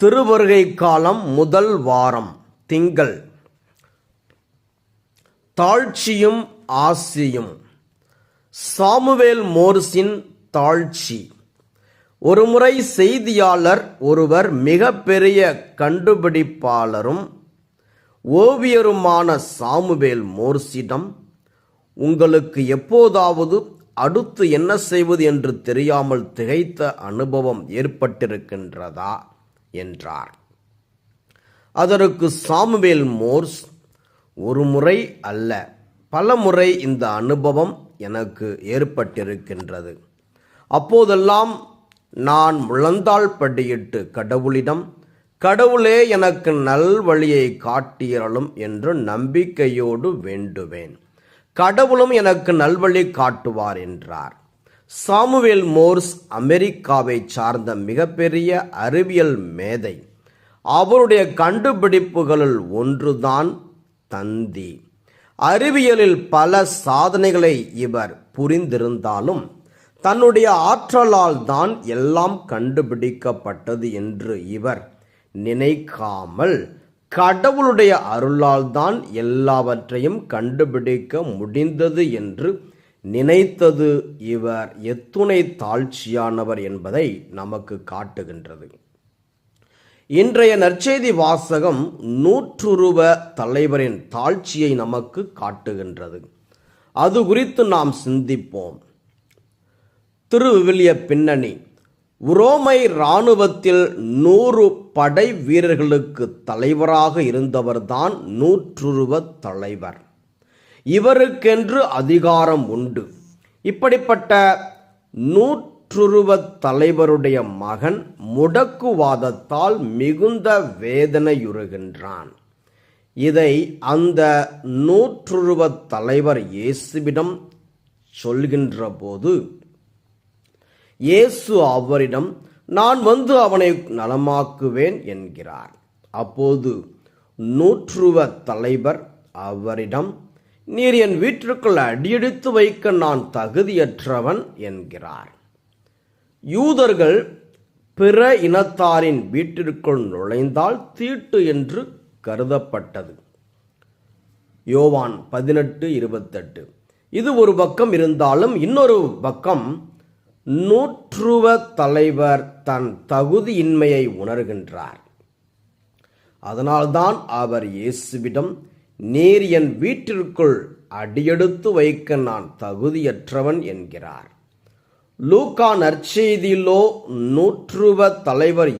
திருவருகை காலம் முதல் வாரம் திங்கள். தாழ்ச்சியும் ஆசியும். சாமுவேல் மோர்ஸின் தாழ்ச்சி. ஒருமுறை செய்தியாளர் ஒருவர் மிகப்பெரிய கண்டுபிடிப்பாளரும் ஓவியருமான சாமுவேல் மோர்ஸிடம் உங்களுக்கு எப்போதாவது அடுத்து என்ன செய்வது என்று தெரியாமல் திகைத்த அனுபவம் ஏற்பட்டிருக்கின்றதா? என்றார். அதற்கு சாமுவேல் மோர்ஸ் ஒரு முறை அல்ல பல முறை இந்த அனுபவம் எனக்கு ஏற்பட்டிருக்கின்றது. அப்போதெல்லாம் நான் முழந்தாள் படியிட்டு கடவுளிடம் கடவுளே எனக்கு நல்வழியை காட்டியறலும் என்று நம்பிக்கையோடு வேண்டுவேன். கடவுளும் எனக்கு நல்வழி காட்டுவார் என்றார். சாமுவேல் மோர்ஸ் அமெரிக்காவை சார்ந்த மிகப்பெரிய அறிவியல் மேதை. அவருடைய கண்டுபிடிப்புகளுள் ஒன்றுதான் தந்தி. அறிவியலில் பல சாதனைகளை இவர் புரிந்திருந்தாலும் தன்னுடைய ஆற்றலால் தான் எல்லாம் கண்டுபிடிக்கப்பட்டது என்று இவர் நினைக்காமல் கடவுளுடைய அருளால் தான் எல்லாவற்றையும் கண்டுபிடிக்க முடிந்தது என்று நினைத்தது இவர் எத்துணை தாழ்ச்சியானவர் என்பதை நமக்கு காட்டுகின்றது. இன்றைய நற்செய்தி வாசகம் நூற்றுருவ தலைவரின் தாழ்ச்சியை நமக்கு காட்டுகின்றது. அது குறித்து நாம் சிந்திப்போம். திருவிவிலிய பின்னணி உரோமை இராணுவத்தில் நூறு படை வீரர்களுக்கு தலைவராக இருந்தவர்தான் நூற்றுருவ தலைவர். இவருக்கென்று அதிகாரம் உண்டு. இப்படிப்பட்ட நூற்றுருவ தலைவருடைய மகன் முடக்குவாதத்தால் மிகுந்த வேதனையுறுகின்றான். இதை அந்த நூற்றுருவ தலைவர் இயேசுவிடம் சொல்கின்ற போது இயேசு அவரிடம் நான் வந்து அவனை நலமாக்குவேன் என்கிறார். அப்போது நூற்றுவ தலைவர் அவரிடம் நீர் என் வீட்டிற்குள் அடியெடுத்து வைக்க நான் தகுதியற்றவன் என்கிறார். யூதர்கள் பிற இனத்தாரின் வீட்டிற்குள் நுழைந்தால் தீட்டு என்று கருதப்பட்டது. யோவான் பதினெட்டு இருபத்தெட்டு. இது ஒரு பக்கம் இருந்தாலும் இன்னொரு பக்கம் நூற்றுவ தலைவர் தன் தகுதியின்மையை உணர்கின்றார். அதனால்தான் அவர் இயேசுவிடம் நீர் என் வீட்டிற்குள் அடியெடுத்து வைக்க நான் தகுதியற்றவன் என்கிறார். லூக்கா நற்செய்தியிலோ நூற்றுவ தலைவர்